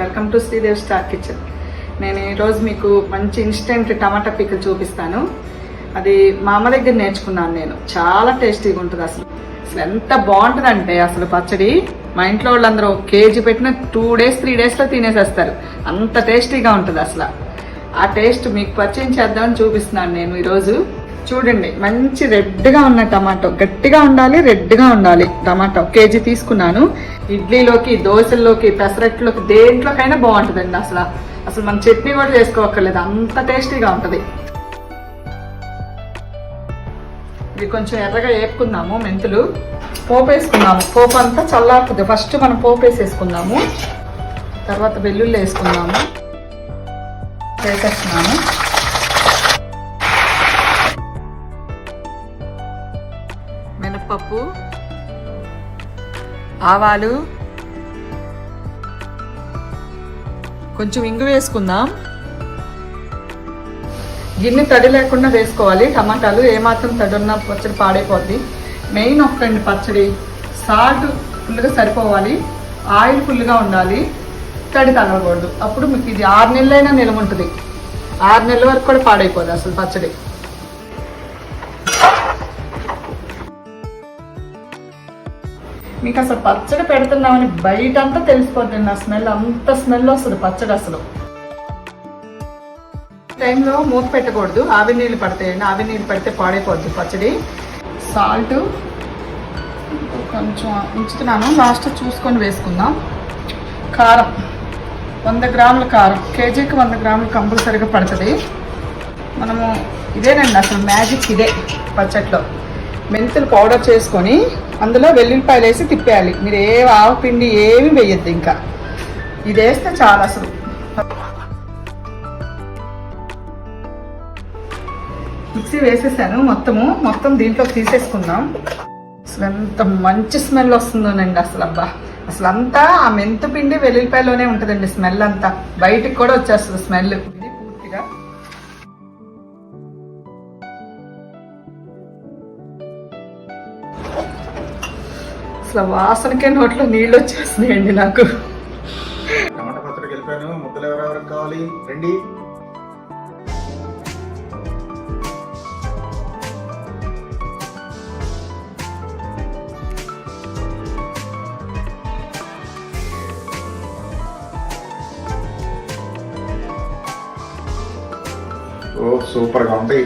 Welcome to Sridev star kitchen. నేను ఈరోజు మీకు మంచి ఇన్స్టెంట్ టమాటా పిక్కలు చూపిస్తాను. అది మా అమ్మ దగ్గర నేర్చుకున్నాను నేను. చాలా టేస్టీగా ఉంటుంది అసలు. అసలు ఎంత బాగుంటుందంటే అసలు పచ్చడి. మా ఇంట్లో వాళ్ళందరూ ఒక కేజీ పెట్టిన టూ డేస్ త్రీ డేస్లో తినేసేస్తారు. అంత టేస్టీగా ఉంటుంది అసలు. ఆ టేస్ట్ మీకు పరిచయం చేద్దామని చూపిస్తున్నాను నేను ఈరోజు చూడండి మంచి రెడ్గా ఉన్న టమాటో. గట్టిగా ఉండాలి రెడ్గా ఉండాలి టమాటో. కేజీ తీసుకున్నాను. ఇడ్లీలోకి దోశల్లోకి పెసరట్లోకి దేంట్లోకైనా బాగుంటుందండి అసలు. అసలు మనం చట్నీ కూడా చేసుకోవక్కర్లేదు అంత టేస్టీగా ఉంటుంది. ఇవి కొంచెం ఎర్రగా వేపుకుందాము మెంతులు. పోపు వేసుకుందాము పోపు అంతా చల్లారుతుంది. ఫస్ట్ మనం పోపు వేసేసుకుందాము తర్వాత వెల్లుల్లి వేసుకుందాము. వేసేస్తున్నాము పప్పు ఆవాలు కొంచెం ఇంగు వేసుకుందాం. గిన్నె తడి లేకుండా వేసుకోవాలి. టమాటాలు ఏమాత్రం తడి ఉన్న పచ్చడి పాడైపోద్ది. మెయిన్ ఒకటండి పచ్చడి. సాల్ట్ ఫుల్గా సరిపోవాలి. ఆయిల్ ఫుల్గా ఉండాలి. తడి తగలకూడదు. అప్పుడు మీకు ఇది ఆరు నెలలైనా నిలవ ఉంటుంది. ఆరు నెలల వరకు కూడా పాడైపోదు అసలు పచ్చడి. మీకు అసలు పచ్చడి పెడుతున్నామని బయట అంతా తెలిసిపోతుంది ఆ స్మెల్ అంత స్మెల్ వస్తుంది పచ్చడి అసలు. టైంలో మూత పెట్టకూడదు ఆవి నీళ్ళు పడతాయండి ఆవి నీళ్ళు పెడితే పాడైపోద్ది పచ్చడి. సాల్ట్ కొంచెం ఉంచుతున్నాను లాస్ట్ చూసుకొని వేసుకుందాం. కారం వంద గ్రాముల కారం కేజీకి వంద గ్రాములు కంపల్సరీగా పడుతుంది. మనము ఇదేనండి అసలు మ్యాజిక్ ఇదే పచ్చట్లో. మెంతులు పౌడర్ చేసుకొని అందులో వెల్లుల్లిపాయలు వేసి తిప్పేయాలి. మీరు ఏ ఆవు పిండి ఏమి వేయద్దు ఇంకా. ఇది వేస్తే చాలా అసలు. మిక్సీ వేసేసాను మొత్తము. మొత్తం దీంట్లో తీసేసుకుందాం. అసలు ఎంత మంచి స్మెల్ వస్తుందోనండి అసలు అబ్బా. అసలు అంతా ఆ మెంతు పిండి వెల్లుల్లిపాయలోనే ఉంటుందండి స్మెల్ అంతా. బయటికి కూడా వచ్చేస్తుంది స్మెల్. ఇది పూర్తిగా అసలు వాసనకే నోట్లో నీళ్ళు వచ్చేస్తున్నాయండి నాకు. టమాటా పచ్చడికి వెళ్ళిపోయాను. ముద్దలు ఎవరెవరికి కావాలి? రండి. ఓ సూపర్గా ఉంటాయి